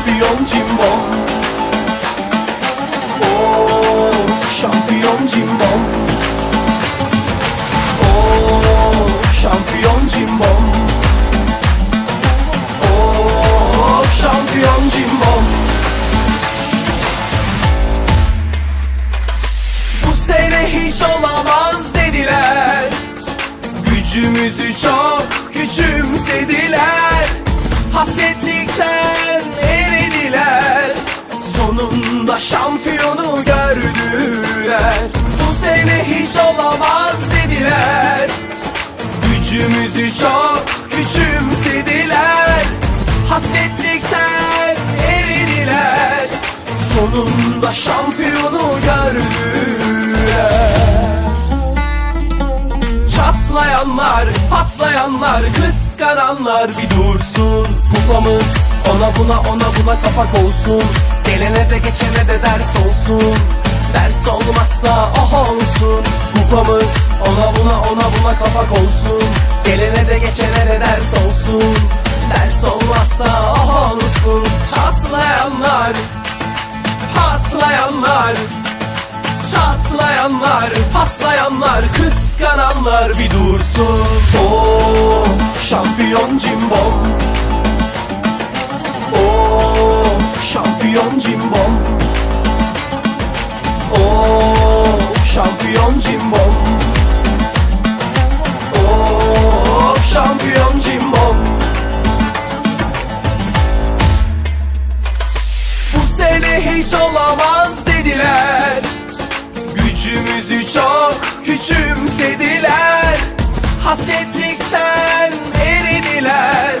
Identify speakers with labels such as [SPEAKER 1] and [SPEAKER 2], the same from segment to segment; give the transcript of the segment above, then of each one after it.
[SPEAKER 1] şampiyon cimbom. Of şampiyon cimbom. Of şampiyon cimbom. Of şampiyon cimbom. Bu sene hiç olamaz dediler. Gücümüzü çok küçümsediler. Hasretlikten erediler küçümsediler Hasretlikten erediler Sonunda şampiyonu gördüler. Çatlayanlar, patlayanlar, kıskananlar bir dursun. Kupamız ona buna ona buna kapak olsun. Gelene de geçene de ders olsun. Ders olmazsa oh olsun Kupamız ona buna ona buna kapak olsun Gelene de geçene de ders olsun. Ders olmazsa oh olsun Çatlayanlar, patlayanlar Çatlayanlar, patlayanlar, kıskananlar bir dursun. Of şampiyon cimbom. Of şampiyon cimbom. Of şampiyon cimbom. Of şampiyon cimbom. Bu sene hiç olamaz dediler. Gücümüzü çok küçümsediler. Hasetlikten eridiler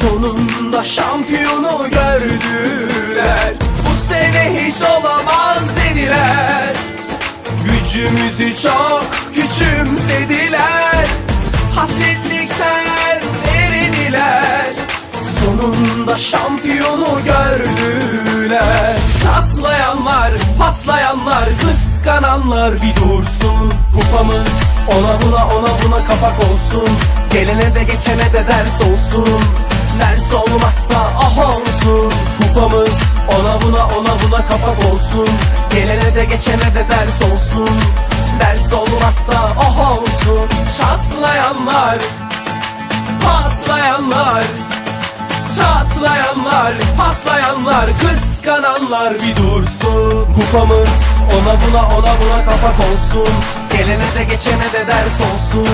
[SPEAKER 1] Sonunda şampiyonu gördüler. Bu sene hiç olamaz dediler Gücümüzü çok küçümsediler. Hasetlikten eridiler Sonunda şampiyonu gördüler. Çatlayanlar, patlayanlar, kıskananlar bir dursun. Kupamız ona buna ona buna kapak olsun. Gelene de geçene de ders olsun. Ders olmazsa ah olsun. Kupamız ona buna ona buna kapak olsun. Gelene de geçene de ders olsun. Ders olmazsa ah olsun. Çatlayanlar, patlayanlar Çatlayanlar, paslayanlar, kıskananlar bir dursun. Kupamız ona buna ona buna kapak olsun. Gelene de geçene de ders olsun.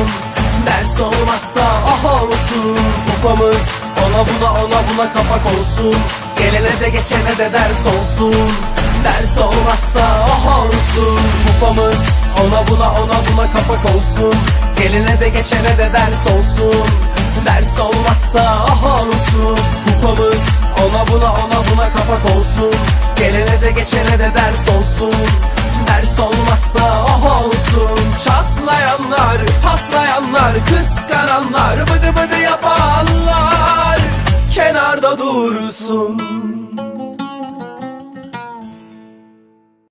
[SPEAKER 1] Ders olmazsa ah olsun. Kupamız ona buna ona buna kapak olsun Gelene de geçene de ders olsun. Ders olmazsa ah olsun. Kupamız ona buna ona buna kapak olsun. Gelene de geçene de ders olsun. Ders olmazsa ah olsun. Kupamız ona buna ona buna kapak olsun. Gelene de geçene de ders olsun. Ders olmazsa ah olsun. Çatlayanlar, patlayanlar, kıskananlar Bıdı bıdı yapanlar dursun